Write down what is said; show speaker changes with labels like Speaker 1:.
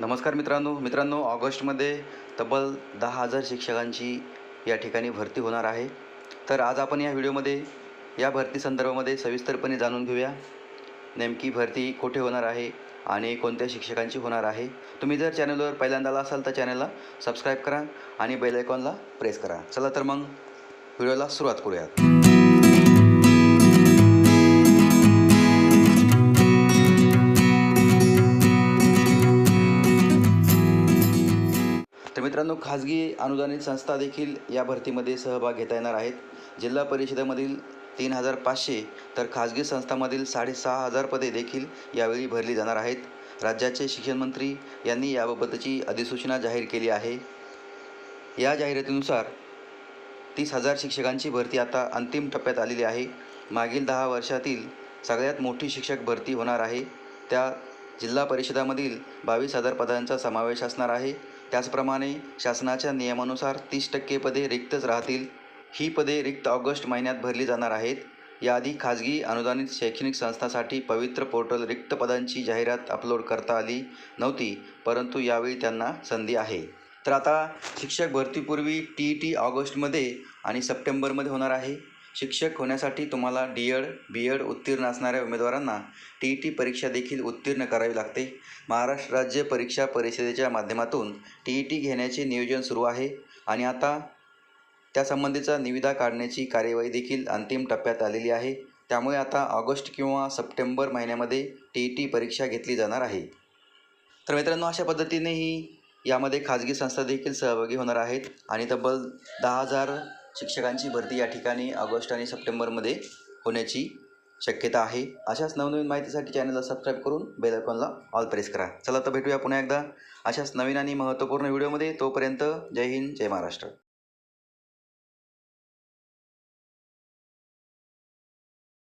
Speaker 1: नमस्कार मित्रांनो. मित्रांनो ऑगस्टमध्ये तब्बल दहा हजार शिक्षकांची या ठिकाणी भरती होणार आहे. तर आज आपण या व्हिडिओमध्ये या भरती संदर्भामध्ये सविस्तरपणे जाणून घेऊया. नेमकी भरती कुठे होणार आहे आणि कोणत्या शिक्षकांची होणार आहे. तुम्ही जर चॅनलवर पहिल्यांदा आला असाल तर चॅनलला सबस्क्राईब करा आणि बेल आयकॉनला प्रेस करा. चला तर मग व्हिडिओला सुरुवात करूयात. तर मित्रांनो खाजगी अनुदानित संस्था देखील या भरतीमध्ये सहभाग घेता येणार आहेत. जिल्हा परिषदेमधील तीन हजार पाचशे तर खाजगी संस्थांमधील साडेसहा हजार पदे देखील यावेळी भरली जाणार आहेत. राज्याचे शिक्षण मंत्री यांनी याबाबतची अधिसूचना जाहीर केली आहे. या जाहिरातीनुसार तीस हजार शिक्षकांची भरती आता अंतिम टप्प्यात आलेली आहे. मागील दहा वर्षातील सगळ्यात मोठी शिक्षक भरती होणार आहे. त्या जिल्हा परिषदामधील बावीस हजार पदांचा समावेश असणार आहे. त्याचप्रमाणे शासनाच्या नियमानुसार तीस टक्के पदे रिक्तच राहतील. ही पदे रिक्त ऑगस्ट महिन्यात भरली जाणार आहेत. याआधी खाजगी अनुदानित शैक्षणिक संस्थांसाठी पवित्र पोर्टल रिक्त पदांची जाहिरात अपलोड करता आली नव्हती परंतु यावेळी त्यांना संधी आहे. तर आता शिक्षक भरतीपूर्वी टी ई टी ऑगस्टमध्ये आणि सप्टेंबरमध्ये होणार आहे. शिक्षक होण्यासाठी तुम्हाला डी एड बी एड उत्तीर्ण असणाऱ्या उमेदवारांना टी ई टी परीक्षा देखील उत्तीर्ण करावी लागते. महाराष्ट्र राज्य परीक्षा परिषदेच्या माध्यमातून टी ई टी घेण्याचे नियोजन सुरू आहे आणि आता त्यासंबंधीचा निविदा काढण्याची कार्यवाही देखील अंतिम टप्प्यात आलेली आहे. त्यामुळे आता ऑगस्ट किंवा सप्टेंबर महिन्यामध्ये टी ई टी परीक्षा घेतली जाणार आहे. तर मित्रांनो अशा पद्धतीने ही यामध्ये खाजगी संस्था देखील सहभागी होणार आहेत आणि तब्बल दहा हजार शिक्षकांची भरती या ठिकाणी ऑगस्ट आणि सप्टेंबरमध्ये होण्याची शक्यता आहे. अशाच नवनवीन माहितीसाठी चॅनलला सबस्क्राईब करून बेल आयकॉनला ऑल प्रेस करा. चला तर भेटूया पुन्हा एकदा अशाच नवीन आणि महत्त्वपूर्ण व्हिडिओमध्ये. तोपर्यंत जय हिंद जय महाराष्ट्र.